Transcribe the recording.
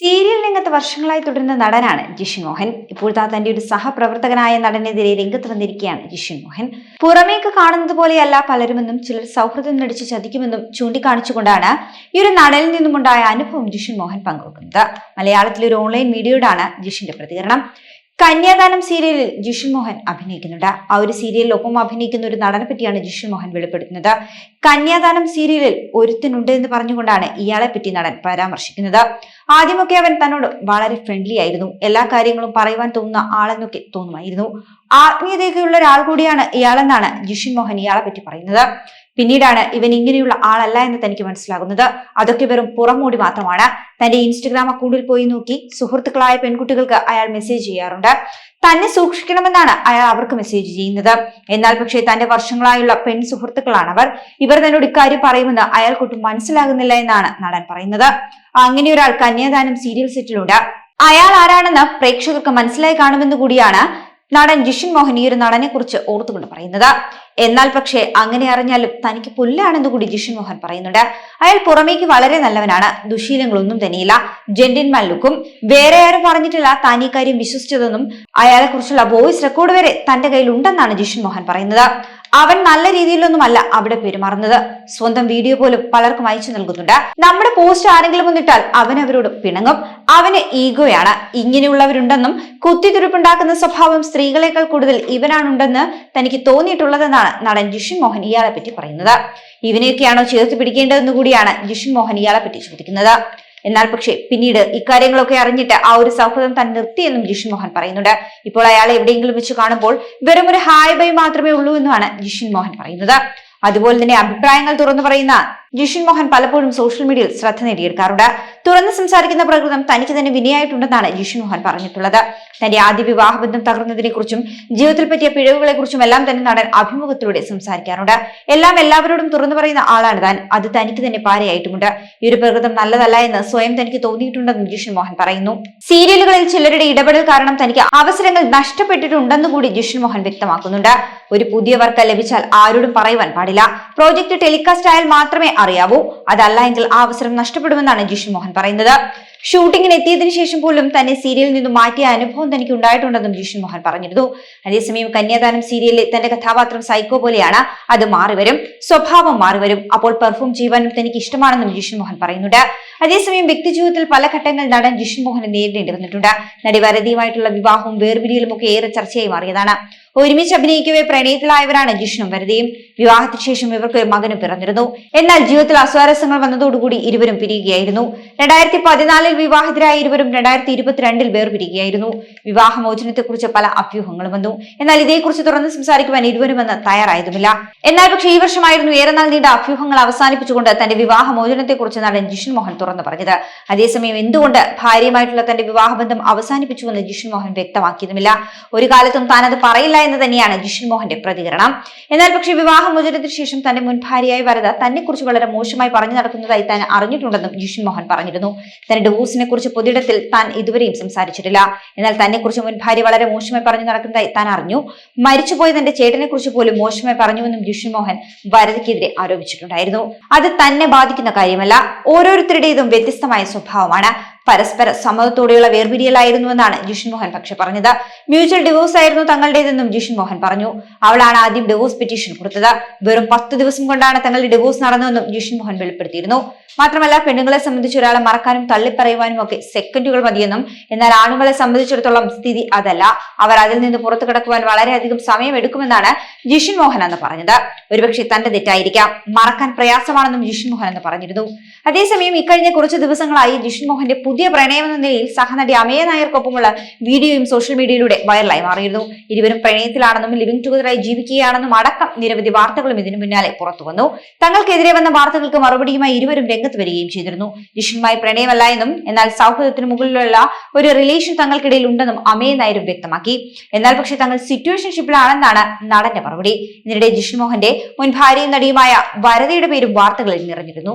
Serial രംഗത്ത് വർഷങ്ങളായി തുടരുന്ന നടനാണ് ജിഷു മോഹൻ. ഇപ്പോഴത്തെ തന്റെ ഒരു സഹപ്രവർത്തകനായ നടനെതിരെ രംഗത്ത് വന്നിരിക്കുകയാണ് ജിഷി മോഹൻ. പുറമേക്ക് കാണുന്നത് പോലെയല്ല പലരുമെന്നും ചിലർ സൗഹൃദം നടിച്ച് ചതിക്കുമെന്നും ചൂണ്ടിക്കാണിച്ചുകൊണ്ടാണ് ഈ ഒരു നടനിൽ നിന്നുമുണ്ടായ അനുഭവം ജിഷിൻ മോഹൻ പങ്കുവെക്കുന്നത്. മലയാളത്തിലെ ഒരു ഓൺലൈൻ മീഡിയയോടാണ് ജിഷിന്റെ പ്രതികരണം. കന്യാദാനം സീരിയലിൽ ജിഷു മോഹൻ അഭിനയിക്കുന്നുണ്ട്. ആ ഒരു സീരിയലിൽ ഒപ്പം അഭിനയിക്കുന്ന ഒരു നടനെ പറ്റിയാണ് ജിഷു മോഹൻ വെളിപ്പെടുത്തുന്നത്. കന്യാദാനം സീരിയലിൽ ഒരുത്തനുണ്ട് എന്ന് പറഞ്ഞുകൊണ്ടാണ് ഇയാളെ പറ്റി നടൻ പരാമർശിക്കുന്നത്. ആദ്യമൊക്കെ അവൻ തന്നോട് വളരെ ഫ്രണ്ട്ലി ആയിരുന്നു. എല്ലാ കാര്യങ്ങളും പറയുവാൻ തോന്നുന്ന ആളെന്നൊക്കെ തോന്നുമായിരുന്നു. ആത്മീയതയൊക്കെയുള്ള ഒരാൾ കൂടിയാണ് ഇയാളെന്നാണ് ജിഷു മോഹൻ ഇയാളെ പറ്റി പറയുന്നത്. പിന്നീടാണ് ഇവൻ ഇങ്ങനെയുള്ള ആളല്ല എന്ന് തനിക്ക് മനസ്സിലാകുന്നത്. അതൊക്കെ വെറും പുറംമൂടി മാത്രമാണ്. തന്റെ ഇൻസ്റ്റഗ്രാം അക്കൗണ്ടിൽ പോയി നോക്കി സുഹൃത്തുക്കളായ പെൺകുട്ടികൾക്ക് അയാൾ മെസ്സേജ് ചെയ്യാറുണ്ട്. തന്നെ സൂക്ഷിക്കണമെന്നാണ് അയാൾ അവർക്ക് മെസ്സേജ് ചെയ്യുന്നത്. എന്നാൽ പക്ഷേ തന്റെ വർഷങ്ങളായുള്ള പെൺ സുഹൃത്തുക്കളാണ് അവർ ഇവർ തന്നോട് ഇക്കാര്യം പറയുമെന്ന് അയാൾക്കൊട്ടും മനസ്സിലാകുന്നില്ല എന്നാണ് നടൻ പറയുന്നത്. അങ്ങനെ ഒരാൾ കന്യാദാനം സീരിയൽ സെറ്റിലുണ്ട് അയാൾ ആരാണെന്ന് പ്രേക്ഷകർക്ക് മനസ്സിലായി കാണുമെന്ന് കൂടിയാണ് നടൻ ജിഷിൻ മോഹൻ ഈ ഒരു നടനെ കുറിച്ച് ഓർത്തുകൊണ്ട് പറയുന്നത്. എന്നാൽ പക്ഷേ അങ്ങനെ അറിഞ്ഞാലും തനിക്ക് പുല്ലാണെന്ന് കൂടി ജിഷൻ മോഹൻ പറയുന്നുണ്ട്. അയാൾ പുറമേക്ക് വളരെ നല്ലവനാണ്. ദുശീലങ്ങളൊന്നും തന്നെയില്ല. ജെന്റിൻ ലുക്കും വേറെ ആരും പറഞ്ഞിട്ടില്ല താൻ ഈ കാര്യം വിശ്വസിച്ചതെന്നും അയാളെ കുറിച്ചുള്ള വോയിസ് റെക്കോർഡ് വരെ തന്റെ കയ്യിൽ ഉണ്ടെന്നാണ് ജിഷൻ മോഹൻ പറയുന്നത്. അവൻ നല്ല രീതിയിലൊന്നുമല്ല അവിടെ പെരുമാറുന്നത്. സ്വന്തം വീഡിയോ പോലും പലർക്കും അയച്ചു നൽകുന്നുണ്ട്. നമ്മുടെ പോസ്റ്റ് ആരെങ്കിലും ഒന്നിട്ടാൽ അവൻ അവരോട് പിണങ്ങും. അവന് ഈഗോയാണ്. ഇങ്ങനെയുള്ളവരുണ്ടെന്നും കുത്തിത്തുരുപ്പുണ്ടാക്കുന്ന സ്വഭാവം സ്ത്രീകളെക്കാൾ കൂടുതൽ ഇവനാണുണ്ടെന്ന് തനിക്ക് തോന്നിയിട്ടുള്ളതെന്നാണ് നടൻ ജിഷിൻ മോഹൻ ഇയാളെ പറ്റി പറയുന്നത്. ഇവനെയൊക്കെയാണോ ചേർത്ത് പിടിക്കേണ്ടതെന്ന് കൂടിയാണ് ജിഷിൻ മോഹൻ ഇയാളെ പറ്റി ചോദിക്കുന്നത്. എന്നാൽ പക്ഷേ പിന്നീട് ഇക്കാര്യങ്ങളൊക്കെ അറിഞ്ഞിട്ട് ആ ഒരു സൗഹൃദം താൻ നിർത്തിയെന്നും ജിഷിൻ മോഹൻ പറയുന്നുണ്ട്. ഇപ്പോൾ അയാളെ എവിടെയെങ്കിലും വെച്ച് കാണുമ്പോൾ വെറും ഒരു ഹായ് ബൈ മാത്രമേ ഉള്ളൂ എന്നാണ് ജിഷിൻ മോഹൻ പറയുന്നത്. അതുപോലെ തന്നെ അഭിപ്രായങ്ങൾ തുറന്നു പറയുന്ന ജിഷിൻ മോഹൻ പലപ്പോഴും സോഷ്യൽ മീഡിയയിൽ ശ്രദ്ധ നേടിയെടുക്കാറുണ്ട്. തുറന്ന് സംസാരിക്കുന്ന പ്രകൃതം തനിക്ക് തന്നെ വിനയായിട്ടുണ്ടെന്നാണ് ജിഷു മോഹൻ പറഞ്ഞിട്ടുള്ളത്. തന്റെ ആദ്യ വിവാഹബന്ധം തകർന്നതിനെ കുറിച്ചും ജീവിതത്തിൽ പറ്റിയ പിഴവുകളെ കുറിച്ചും എല്ലാം തന്നെ നടൻ അഭിമുഖത്തിലൂടെ സംസാരിക്കാറുണ്ട്. എല്ലാം എല്ലാവരോടും തുറന്നു പറയുന്ന ആളാണ് താൻ. അത് തനിക്ക് തന്നെ പാരയായിട്ടുമുണ്ട്. ഈ ഒരു പ്രകൃതം നല്ലതല്ല എന്ന് സ്വയം തനിക്ക് തോന്നിയിട്ടുണ്ടെന്നും ജിഷു മോഹൻ പറയുന്നു. സീരിയലുകളിൽ ചിലരുടെ ഇടപെടൽ കാരണം തനിക്ക് അവസരങ്ങൾ നഷ്ടപ്പെട്ടിട്ടുണ്ടെന്ന് കൂടി ജിഷു മോഹൻ വ്യക്തമാക്കുന്നുണ്ട്. ഒരു പുതിയ വർക്ക് ലഭിച്ചാൽ ആരോടും പറയുവാൻ പാടില്ല. പ്രോജക്ട് ടെലികാസ്റ്റ് ആയാൽ മാത്രമേ അറിയാവൂ. അതല്ല എങ്കിൽ ആ അവസരം നഷ്ടപ്പെടുമെന്നാണ് ജിഷു മോഹൻ പറയുന്നത്. ഷൂട്ടിങ്ങിന് എത്തിയതിനു ശേഷം പോലും തന്നെ സീരിയലിൽ നിന്നും മാറ്റിയ അനുഭവം തനിക്ക് ഉണ്ടായിട്ടുണ്ടെന്നും ജിഷൻ മോഹൻ പറഞ്ഞിരുന്നു. അതേസമയം കന്യാദാനം സീരിയലിൽ തന്റെ കഥാപാത്രം സൈക്കോ പോലെയാണ്. അത് മാറിവരും സ്വഭാവം മാറിവരും അപ്പോൾ പെർഫോം ചെയ്യുവാനും തനിക്ക് ഇഷ്ടമാണെന്നും ജിഷൻ മോഹൻ പറയുന്നുണ്ട്. അതേസമയം വ്യക്തിജീവിതത്തിൽ പല ഘട്ടങ്ങൾ നടൻ ജിഷൻ മോഹൻ നേരിടേണ്ടി വന്നിട്ടുണ്ട് നടി വരതിയുമായിട്ടുള്ള വിവാഹവും വേർപിരിയലും ഒക്കെ ഏറെ ചർച്ചയായി മാറിയതാണ്. ഒരുമിച്ച് അഭിനയിക്കവേ പ്രണയത്തിലായവരാണ് ജിഷ്ണും വരതയും വിവാഹത്തിന് ശേഷം ഇവർക്ക് ഒരു മകനും പിറന്നിരുന്നു. എന്നാൽ ജീവിതത്തിൽ അസ്വാരസ്യങ്ങൾ വന്നതോടുകൂടി ഇരുവരും പിരിയുകയായിരുന്നു. രണ്ടായിരത്തി പതിനാലിൽ വിവാഹിതരായ ഇരുവരും രണ്ടായിരത്തി ഇരുപത്തിരണ്ടിൽ വേർപിരിക്കുകയായിരുന്നു വിവാഹമോചനത്തെക്കുറിച്ച് പല അഭ്യൂഹങ്ങളും വന്നു. എന്നാൽ ഇതേക്കുറിച്ച് തുറന്ന് സംസാരിക്കുവാൻ ഇരുവരും വന്ന് തയ്യാറായതുമില്ല. എന്നാൽ പക്ഷേ ഈ വർഷമായിരുന്നു ഏറെ നാൾ നീണ്ട അഭ്യൂഹങ്ങൾ അവസാനിപ്പിച്ചുകൊണ്ട് തന്റെ വിവാഹമോചനത്തെക്കുറിച്ച് നടൻ ജിഷൻ മോഹൻ തുറന്നു പറഞ്ഞത്. അതേസമയം എന്തുകൊണ്ട് ഭാര്യയുമായിട്ടുള്ള തന്റെ വിവാഹബന്ധം അവസാനിപ്പിച്ചുവെന്ന് ജിഷൻ മോഹൻ വ്യക്തമാക്കിയതുമില്ല. ഒരു കാലത്തും താൻ അത് പറയില്ല എന്ന് തന്നെയാണ് ജിഷൻ മോഹന്റെ പ്രതികരണം. എന്നാൽ പക്ഷേ വിവാഹമോചനത്തിന് ശേഷം തന്റെ മുൻ ഭാര്യയായി വരത തന്നെ കുറിച്ച് വളരെ മോശമായി പറഞ്ഞു നടക്കുന്നതായി താൻ അറിഞ്ഞിട്ടുണ്ടെന്നും ജിഷൻ മോഹൻ പറഞ്ഞിരുന്നു. തന്റെ ഡിവോഴ്സിനെ കുറിച്ച് പൊതുയിടത്തിൽ താൻ ഇതുവരെയും സംസാരിച്ചിട്ടില്ല. എന്നാൽ തന്നെ കുറിച്ച് മുൻ ഭാര്യ വളരെ മോശമായി പറഞ്ഞു നടക്കുന്നതായി താൻ അറിഞ്ഞു. മരിച്ചുപോയ തന്റെ ചേട്ടനെ കുറിച്ച് പോലും മോശമായി പറഞ്ഞുവെന്നും ജിഷൻ മോഹൻ വരതയ്ക്കെതിരെ ആരോപിച്ചിട്ടുണ്ടായിരുന്നു. അത് തന്നെ ബാധിക്കുന്ന കാര്യമല്ല. ഓരോരുത്തരുടെയും വ്യത്യസ്തമായ സ്വഭാവമാണ്. പരസ്പര സമ്മതത്തോടെയുള്ള വേർപിരിയലായിരുന്നുവെന്നാണ് ജിഷൻ മോഹൻ പക്ഷെ പറഞ്ഞത്. മ്യൂച്വൽ ഡിവോഴ്സ് ആയിരുന്നു തങ്ങളുടേതെന്നും ജിഷൻ മോഹൻ പറഞ്ഞു. അവളാണ് ആദ്യം ഡിവോഴ്സ് പെറ്റീഷൻ കൊടുത്തത്. വെറും പത്ത് ദിവസം കൊണ്ടാണ് തങ്ങളുടെ ഡിവോഴ്സ് നടന്നതെന്നും ജിഷൻ മോഹൻ വെളിപ്പെടുത്തിയിരുന്നു. മാത്രമല്ല പെണ്ണുങ്ങളെ സംബന്ധിച്ച് ഒരാളെ മറക്കാനും തള്ളിപ്പറയുവാനും ഒക്കെ സെക്കൻഡുകൾ മതിയെന്നും എന്നാൽ ആണുങ്ങളെ സംബന്ധിച്ചിടത്തോളം സ്ഥിതി അതല്ല. അവർ അതിൽ നിന്ന് പുറത്തു കിടക്കുവാൻ വളരെയധികം സമയമെടുക്കുമെന്നാണ് ജിഷൻ മോഹൻ എന്ന് പറഞ്ഞത്. ഒരുപക്ഷെ തന്റെ തെറ്റായിരിക്കാം. മറക്കാൻ പ്രയാസമാണെന്നും ജിഷൻ മോഹൻ എന്ന് പറഞ്ഞിരുന്നു. അതേസമയം ഇക്കഴിഞ്ഞ കുറച്ച് ദിവസങ്ങളായി ജിഷൻ മോഹന്റെ പുതിയ പ്രണയമെന്ന നിലയിൽ സഹനടി അമയ നായർക്കൊപ്പമുള്ള വീഡിയോയും സോഷ്യൽ മീഡിയയിലൂടെ വൈറലായി മാറിയിരുന്നു. ഇരുവരും പ്രണയത്തിലാണെന്നും ലിവിംഗ് ടുഗദറായി ജീവിക്കുകയാണെന്നും അടക്കം നിരവധി വാർത്തകളും ഇതിനു പിന്നാലെ പുറത്തു വന്നു. തങ്ങൾക്കെതിരെ വന്ന വാർത്തകൾക്ക് മറുപടിയുമായി ഇരുവരും രംഗത്ത് വരികയും ചെയ്തിരുന്നു. ജിഷനുമായി പ്രണയമല്ല എന്നും എന്നാൽ സൗഹൃദത്തിന് മുകളിലുള്ള ഒരു റിലേഷൻ തങ്ങൾക്കിടയിൽ ഉണ്ടെന്നും അമയ നായരും വ്യക്തമാക്കി. എന്നാൽ പക്ഷേ തങ്ങൾ സിറ്റുവേഷൻഷിപ്പിലാണെന്നാണ് നടന്റെ മറുപടി. ഇതിനിടെ ജിഷൻ മോഹന്റെ മുൻ ഭാര്യയും നടിയുമായ വരതയുടെ പേരും വാർത്തകളിൽ നിറഞ്ഞിരുന്നു.